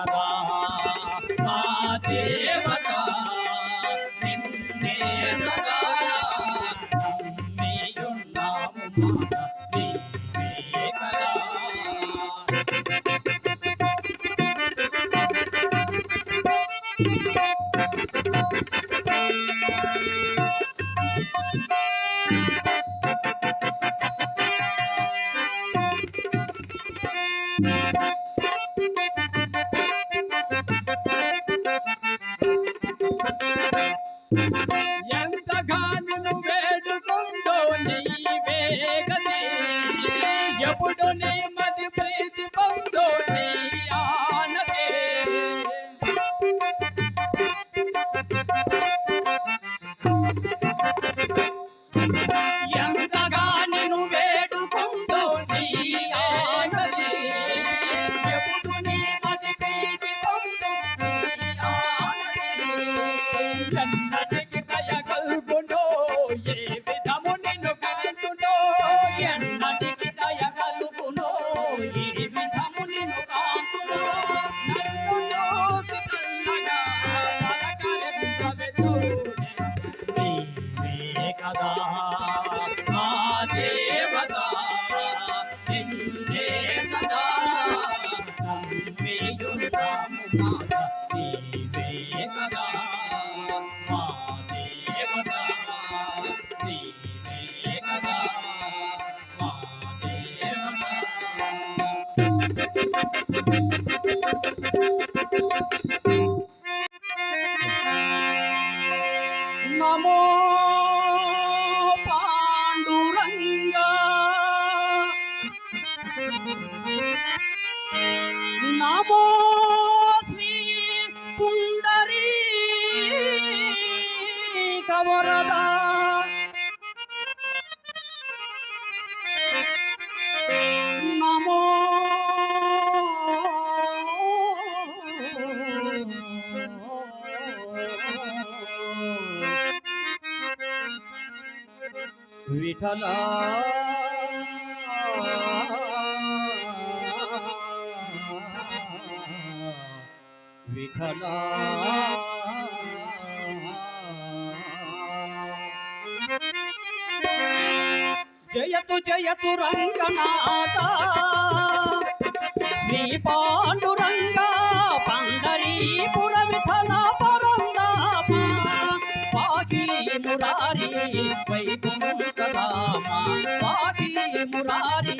सदा Mahadev Thank you. Namo Pandurangya Namo Vitthala Vitthala జయతు జయతు Ranganatha. Shri Panduranga పండరీపుర Vitthala పరంగా పాగీనురా body.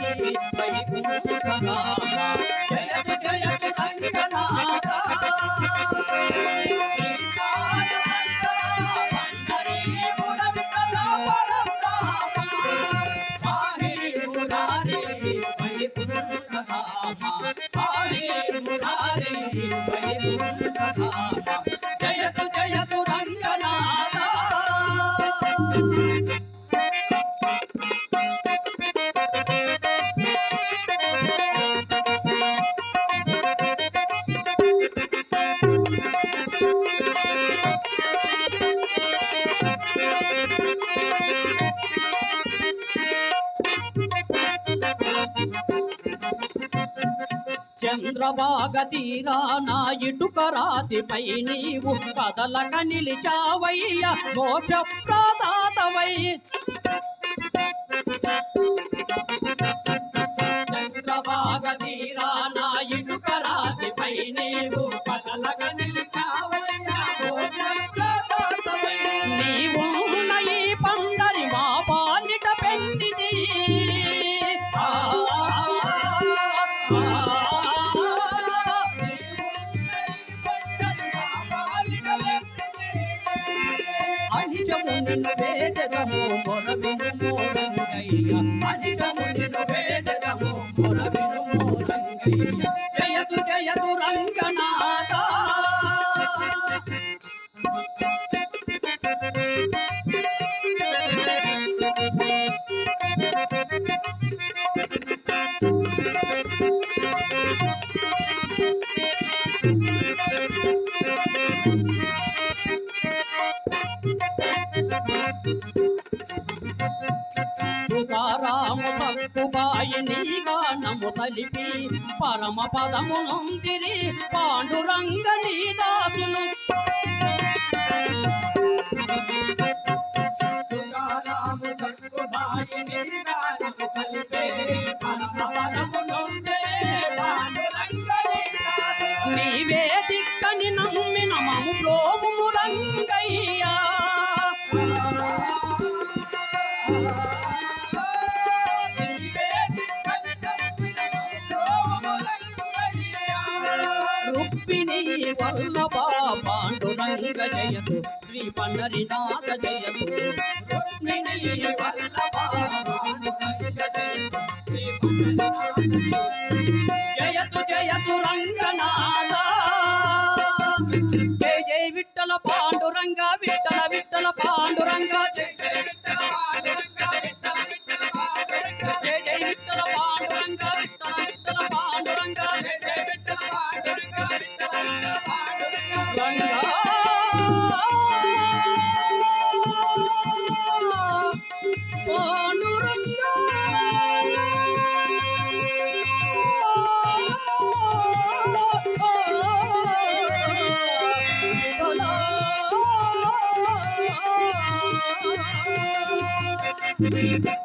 చంద్రభాగతీరా నా ఇటుక రాతిపై నీవు కదలక నిలిచావయ్య మోక్ష ప్రదాతవై చంద్రభాగతి ఎరు రంగనాథ తుకారాము భక్తుబాయి నీ గానము కలిపి పరమ పదమునుంటిని పా పద్మపా పాండురంగ జయతు శ్రీ పన్నరినాథ జయతు వల్ల Müzik